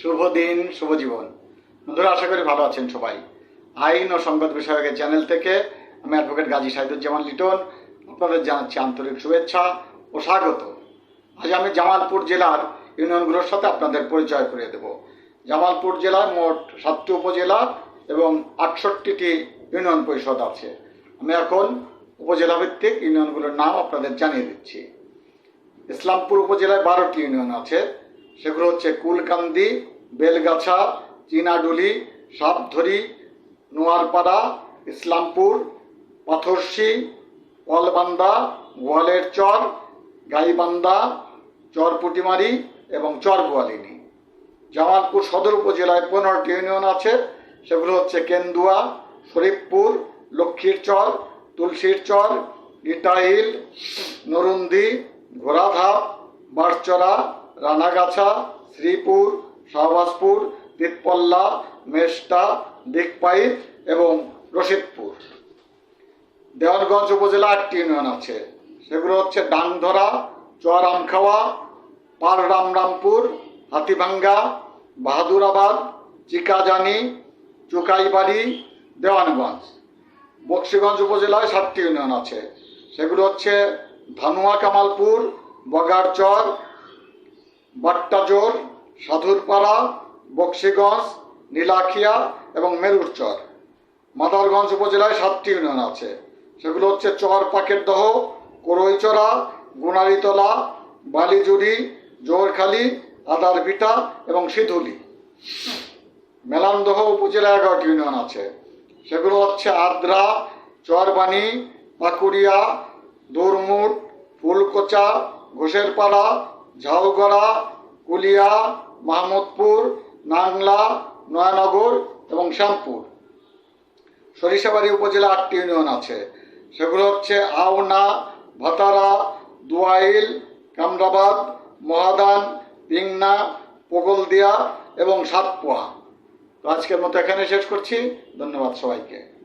শুভ দিন, শুভ জীবন। বন্ধুরা, আশা করি ভালো আছেন সবাই। আইন ও সংবাদ বিষয়কের চ্যানেল থেকে আমি অ্যাডভোকেট গাজী সাইদুজ্জামান লিটন। আপনাদের জানাচ্ছি আন্তরিক শুভেচ্ছা ও স্বাগত। আজ আমি জামালপুর জেলার ইউনিয়নগুলোর সাথে আপনাদের পরিচয় করিয়ে দেব। জামালপুর জেলায় মোট সাতটি উপজেলা এবং আটষট্টিটি ইউনিয়ন পরিষদ আছে। আমি এখন উপজেলা ভিত্তিক ইউনিয়নগুলোর নাম আপনাদের জানিয়ে দিচ্ছি। ইসলামপুর উপজেলায় বারোটি ইউনিয়ন আছে। সেগুলো হচ্ছে কুলকান্দি, বেলগাছা, চিনাডুলি, সাপধরি, নোয়ারপাড়া, ইসলামপুর, পাথরশি, কলবান্দা, গোয়ালের চর, গাইবান্দা চর পুটিমারি এবং চর গোয়ালিনী জামালপুর সদর উপজেলায় পনেরোটি ইউনিয়ন আছে। সেগুলো হচ্ছে কেন্দুয়া, শরীফপুর, লক্ষ্মীর চর, তুলসীর চর ইটাইল নরুন্দি, ঘোড়াধাপ বারচরা রানাগাছা, শ্রীপুর, শাহবাজপুর তিতপল্লা মেষ্টা দিকপাইত এবং রশিদপুর। দেওয়ানগঞ্জ উপজেলা আটটি ইউনিয়ন আছে। সেগুলো হচ্ছে ডাংধরা চর আমখাওয়া পার রামরামপুর হাতিভাঙ্গা, বাহাদুরাবাদ, চিকাজানি, চুকাইবাড়ি, দেওয়ানগঞ্জ। বক্সিগঞ্জ উপজেলায় সাতটি ইউনিয়ন আছে। সেগুলো হচ্ছে ধানুয়া, কামালপুর, বগারচর বাট্টাজোর, সাধুরপাড়া, বক্সিগঞ্জ, নীলাখিয়া এবং মেরুরচর। মাদারগঞ্জ উপজেলায় সাতটি ইউনিয়ন আছে। সেগুলো হচ্ছে চর পাকেরদহ করইচড়া, গুনারিতলা, বালিজুড়ি জোরখালি আদারভিটা এবং সিধুলি। মেলান্দহ উপজেলায় এগারোটি ইউনিয়ন আছে। সেগুলো হচ্ছে আদ্রা, চরবানি, পাকুড়িয়া দৌরমুট ফুলকোচা, ঘোষেরপাড়া ঝাউগড়া, কুলিয়া, মাহমুদপুর, নাংলা, নয়ানগর এবং শ্যামপুর। সরিষাবাড়ি উপজেলা আটটি ইউনিয়ন আছে। সেগুলো হচ্ছে আওনা ভাতারা, দুয়াইল, কামরাবাদ, মহাদান, পিংনা, পগলদিয়া এবং সাতপোয়া। তো আজকের মতো এখানে শেষ করছি। ধন্যবাদ সবাইকে।